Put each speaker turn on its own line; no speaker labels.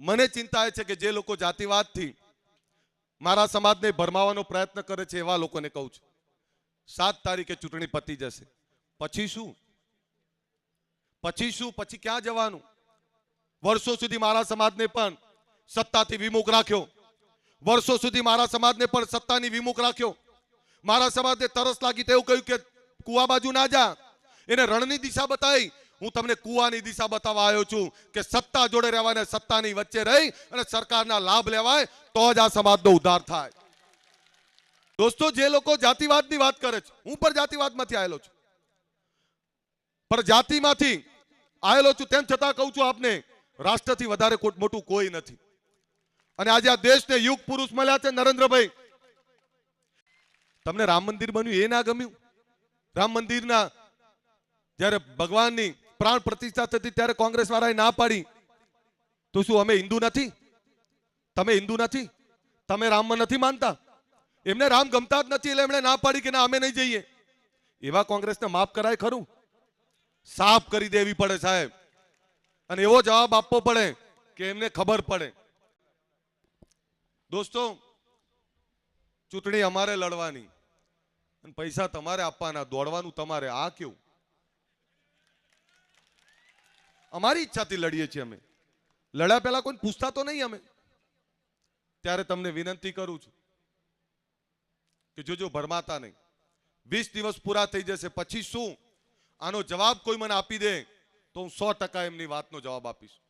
મને ચિંતા એ છે કે જે લોકો જાતિવાદથી મારા સમાજને ભરમાવાનો પ્રયત્ન કરે છે એવા લોકોને કહું છું. સાત તારીખે ચૂંટણી પતી જશે. પછી શું? પછી શું? પછી ક્યાં જવાનું? વર્ષો સુધી મારા સમાજને પણ સત્તાથી વિમુખ રાખ્યો. વર્ષો સુધી મારા સમાજને પણ સત્તાની વિમુખ રાખ્યો. મારા સમાજને તરસ લાગી તેવું કહ્યું કે કુવા બાજુ ના જા. એને રણની દિશા બતાવી. હું તમને કુવાની દિશા બતાવવા આવ્યો છું કે સત્તા જોડે રહેવાય ને સત્તાની વચ્ચે રહી અને સરકારના લાભ લેવાય તો જ આ સમાજનો ઉદ્ધાર થાય. દોસ્તો, જે લોકો જાતિવાદની વાત કરે છે, હું પણ જાતિવાદમાંથી આવેલો છું. પણ જાતિમાંથી આવેલો છું તેમ છતાં કહું છું આપને, રાષ્ટ્રથી વધારે મોટું કોઈ નથી. અને આજે આ દેશને યુગ પુરુષ મળ્યા છે નરેન્દ્રભાઈ. તમને રામ મંદિર બન્યું એ ના ગમ્યું? રામ મંદિરના જ્યારે ભગવાનની પ્રાણ પ્રતિષ્ઠા થતી ત્યારે કોંગ્રેસ વાળાએ ના પાડી. તો શું, અમે હિન્દુ નથી? તમે હિન્દુ નથી? તમે રામમાં નથી માનતા? એમને રામ ગમતા જ નથી એટલે એમણે ના પાડી કે ના, અમે નહીં જઈએ. એવા કોંગ્રેસને માફ કરાય ખરું. સાફ કરી દેવી પડે સાહેબ. અને એવો જવાબ આપવો પડે કે એમને ખબર પડે. દોસ્તો, ચૂંટણી અમારે લડવાની. અને પૈસા તમારે આપવાના, દોડવાનું તમારે. આ કેવું? અમારી ઈચ્છાથી લડીએ છીએ અમે. લડ્યા પહેલા કોઈ પૂછતા તો નહીં અમે. ત્યારે તમને વિનંતી કરું છું કે જોજો ભરમાતા નહીં. વીસ દિવસ પૂરા થઈ જશે, પછી શું? આનો જવાબ કોઈ મને આપી દે તો હું સો ટકા એમની વાતનો જવાબ આપીશ.